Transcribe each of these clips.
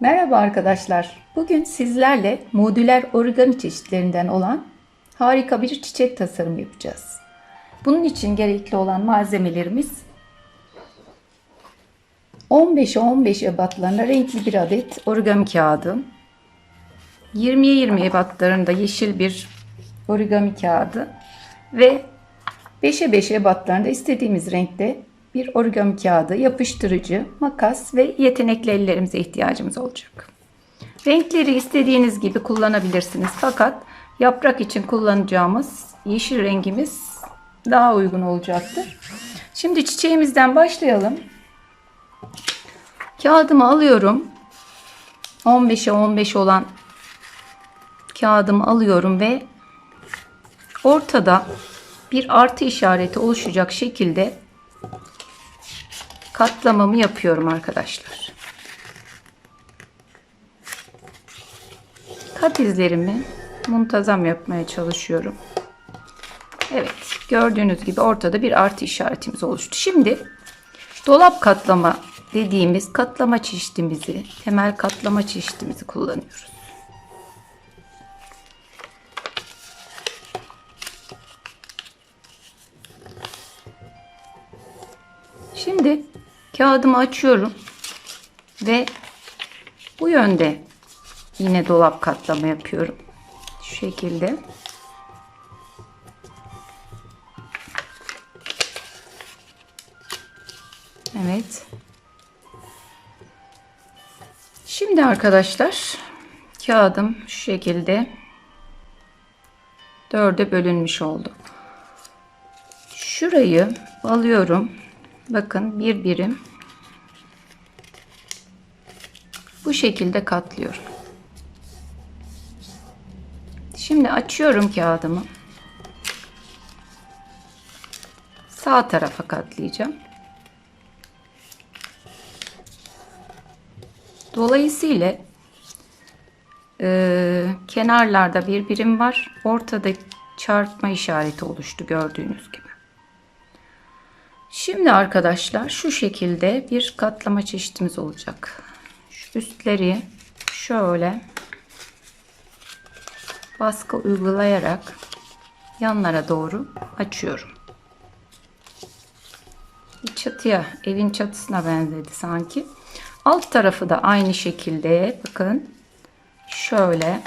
Merhaba arkadaşlar. Bugün sizlerle modüler origami çeşitlerinden olan harika bir çiçek tasarımı yapacağız. Bunun için gerekli olan malzemelerimiz 15'e 15 ebatlarında renkli bir adet origami kağıdı, 20'ye 20 ebatlarında yeşil bir origami kağıdı ve 5'e 5 ebatlarında istediğimiz renkte bir origami kağıdı, yapıştırıcı, makas ve yetenekli ellerimize ihtiyacımız olacak. Renkleri istediğiniz gibi kullanabilirsiniz. Fakat yaprak için kullanacağımız yeşil rengimiz daha uygun olacaktır. Şimdi çiçeğimizden başlayalım. Kağıdımı alıyorum. 15'e 15 olan kağıdımı alıyorum ve ortada bir artı işareti oluşacak şekilde katlamamı yapıyorum arkadaşlar. Kat izlerimi muntazam yapmaya çalışıyorum. Evet gördüğünüz gibi ortada bir artı işaretimiz oluştu. Şimdi dolap katlama dediğimiz katlama çeşitimizi, temel katlama çeşitimizi kullanıyoruz. Kağıdımı açıyorum ve bu yönde yine dolap katlama yapıyorum. Şu şekilde. Evet. Şimdi arkadaşlar kağıdım şu şekilde dörde bölünmüş oldu. Şurayı alıyorum. Bakın bir birim bu şekilde katlıyorum. Şimdi açıyorum kağıdımı. Sağ tarafa katlayacağım. Dolayısıyla e, kenarlarda bir birim var. Ortada çarpma işareti oluştu gördüğünüz gibi. Şimdi arkadaşlar şu şekilde bir katlama çeşitimiz olacak. Üstleri şöyle baskı uygulayarak yanlara doğru açıyorum. Çatıya, evin çatısına benzedi sanki. Alt tarafı da aynı şekilde bakın şöyle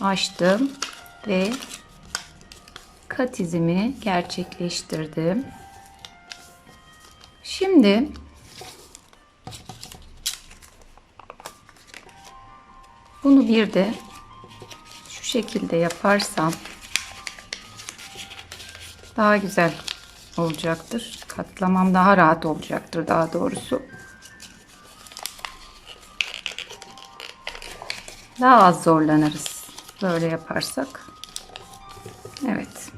açtım ve kat izimi gerçekleştirdim. Şimdi bunu bir de şu şekilde yaparsam daha güzel olacaktır. Katlamam daha rahat olacaktır daha doğrusu. Daha az zorlanırız böyle yaparsak. Evet.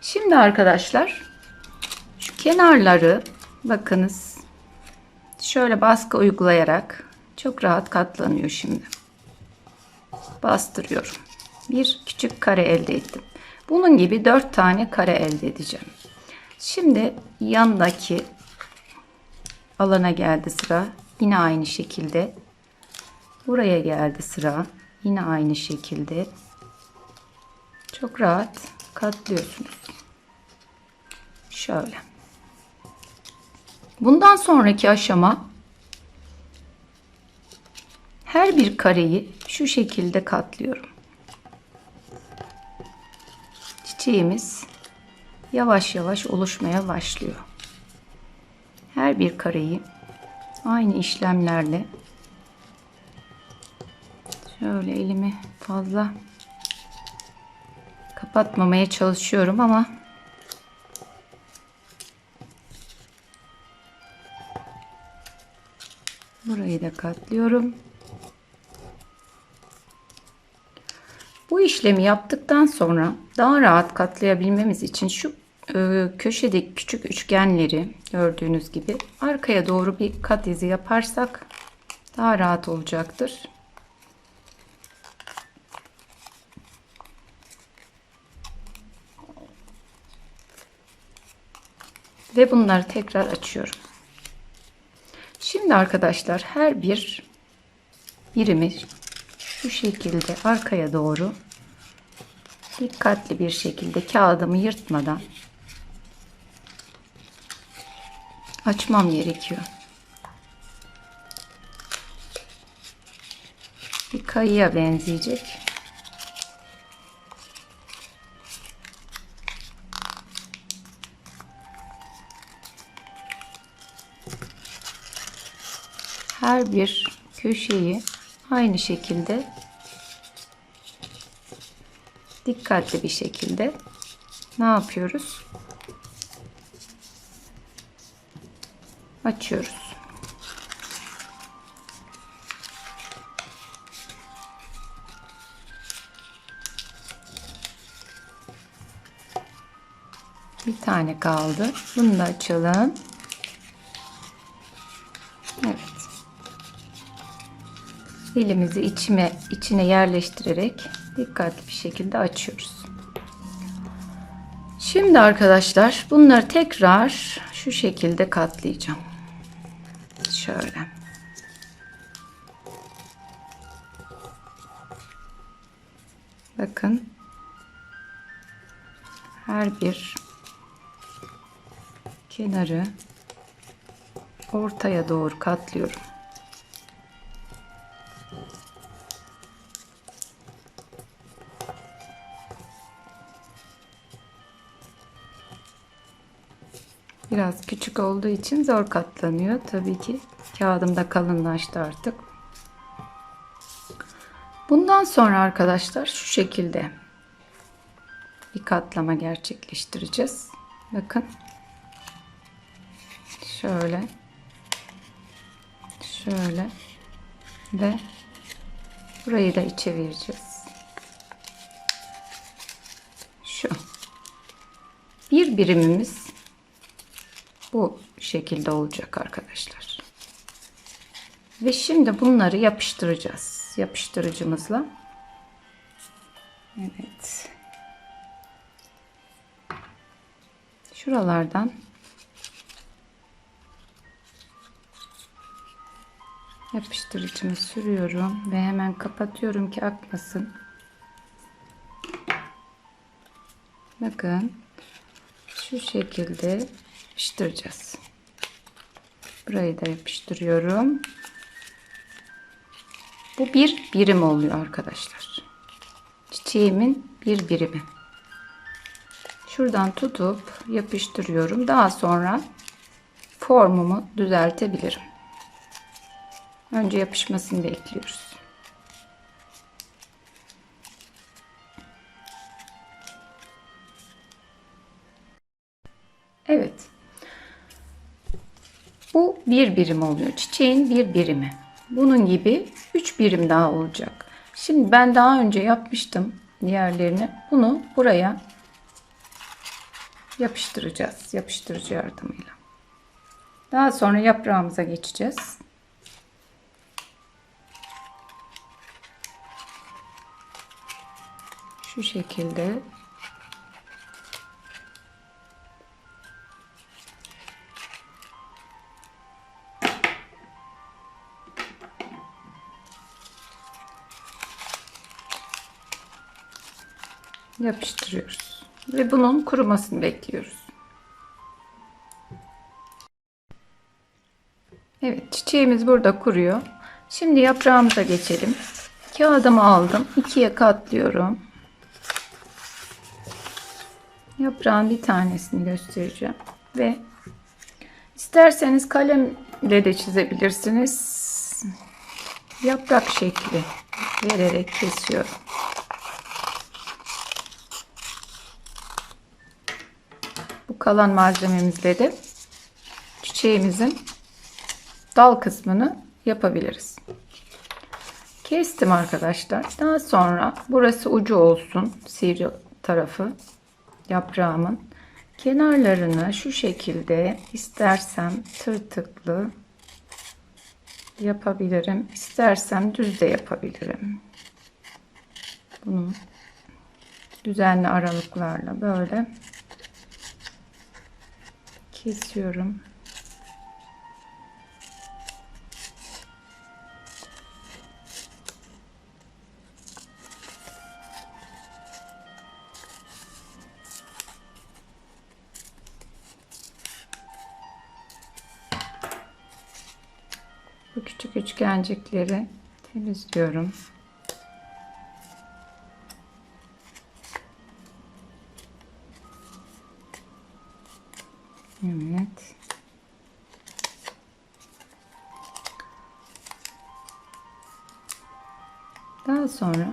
Şimdi arkadaşlar şu kenarları bakınız şöyle baskı uygulayarak çok rahat katlanıyor şimdi. Bastırıyorum. Bir küçük kare elde ettim. Bunun gibi dört tane kare elde edeceğim. Şimdi yandaki alana geldi sıra. Yine aynı şekilde. Buraya geldi sıra. Yine aynı şekilde. Çok rahat katlıyorsunuz. Şöyle. Bundan sonraki aşama her bir kareyi şu şekilde katlıyorum. Çiçeğimiz yavaş yavaş oluşmaya başlıyor. Her bir kareyi aynı işlemlerle şöyle elimi fazla kapatmamaya çalışıyorum ama burayı da katlıyorum. Bu işlemi yaptıktan sonra daha rahat katlayabilmemiz için şu e, köşedeki küçük üçgenleri gördüğünüz gibi arkaya doğru bir kat izi yaparsak daha rahat olacaktır. Ve bunları tekrar açıyorum. Şimdi arkadaşlar her bir birimi şu şekilde arkaya doğru dikkatli bir şekilde kağıdımı yırtmadan açmam gerekiyor. Bir kayıya benzeyecek. Her bir köşeyi aynı şekilde dikkatli bir şekilde ne yapıyoruz? Açıyoruz. Bir tane kaldı. Bunu da açalım. Evet. Elimizi içime, içine yerleştirerek dikkatli bir şekilde açıyoruz. Şimdi arkadaşlar bunları tekrar şu şekilde katlayacağım. Şöyle. Bakın. Her bir kenarı ortaya doğru katlıyorum. Biraz küçük olduğu için zor katlanıyor. Tabii ki kağıdım da kalınlaştı artık. Bundan sonra arkadaşlar şu şekilde bir katlama gerçekleştireceğiz. Bakın. Şöyle. Şöyle. Ve burayı da içe vereceğiz. Şu. Bir birimimiz şekilde olacak arkadaşlar. Ve şimdi bunları yapıştıracağız. Yapıştırıcımızla. Evet. Şuralardan yapıştırıcımı sürüyorum ve hemen kapatıyorum ki akmasın. Bakın şu şekilde yapıştıracağız. Burayı da yapıştırıyorum. Bu bir birim oluyor arkadaşlar. Çiçeğimin bir birimi. Şuradan tutup yapıştırıyorum. Daha sonra formumu düzeltebilirim. Önce yapışmasını bekliyoruz. Evet. Bu bir birim oluyor. Çiçeğin bir birimi. Bunun gibi üç birim daha olacak. Şimdi ben daha önce yapmıştım diğerlerini. Bunu buraya yapıştıracağız. Yapıştırıcı yardımıyla. Daha sonra yaprağımıza geçeceğiz. Şu şekilde yapıştırıyoruz. Ve bunun kurumasını bekliyoruz. Evet çiçeğimiz burada kuruyor. Şimdi yaprağımıza geçelim. Kağıdımı aldım. ikiye katlıyorum. Yaprağın bir tanesini göstereceğim. Ve isterseniz kalemle de çizebilirsiniz. Yaprak şekli vererek kesiyorum. Kalan malzememizle de çiçeğimizin dal kısmını yapabiliriz. Kestim arkadaşlar. Daha sonra burası ucu olsun. Sivri tarafı yaprağımın. Kenarlarını şu şekilde istersem tırtıklı yapabilirim. İstersem düz de yapabilirim. Bunu düzenli aralıklarla böyle kesiyorum. Bu küçük üçgencikleri temizliyorum. Daha sonra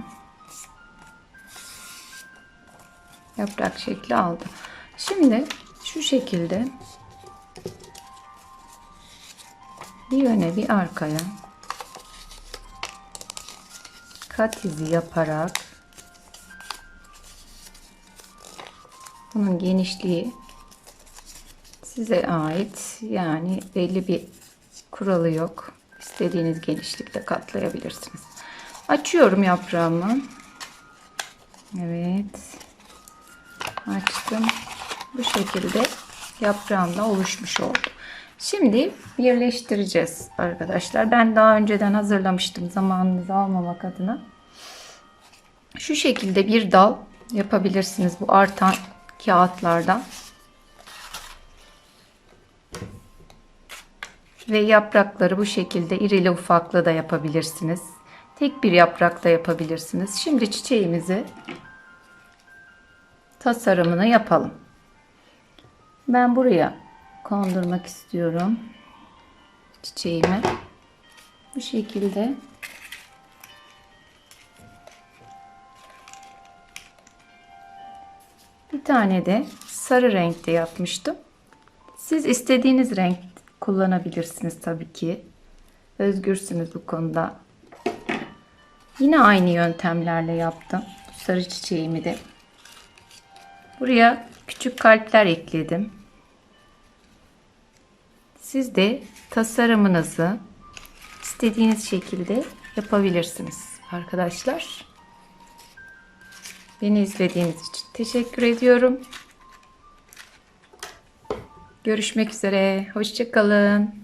yaprak şekli aldı. Şimdi şu şekilde bir öne bir arkaya kat izi yaparak bunun genişliği size ait yani belli bir kuralı yok. İstediğiniz genişlikte katlayabilirsiniz. Açıyorum yaprağımı. Evet. Açtım. Bu şekilde yaprağım da oluşmuş oldu. Şimdi birleştireceğiz arkadaşlar. Ben daha önceden hazırlamıştım zamanınızı almamak adına. Şu şekilde bir dal yapabilirsiniz bu artan kağıtlardan. Ve yaprakları bu şekilde irili ufaklı da yapabilirsiniz. Tek bir yaprakta yapabilirsiniz. Şimdi çiçeğimizi tasarımını yapalım. Ben buraya kondurmak istiyorum çiçeğimi. Bu şekilde bir tane de sarı renkte yapmıştım. Siz istediğiniz renk kullanabilirsiniz tabii ki. Özgürsünüz bu konuda. Yine aynı yöntemlerle yaptım. Sarı çiçeğimi de. Buraya küçük kalpler ekledim. Siz de tasarımınızı istediğiniz şekilde yapabilirsiniz arkadaşlar. Beni izlediğiniz için teşekkür ediyorum. Görüşmek üzere. Hoşçakalın.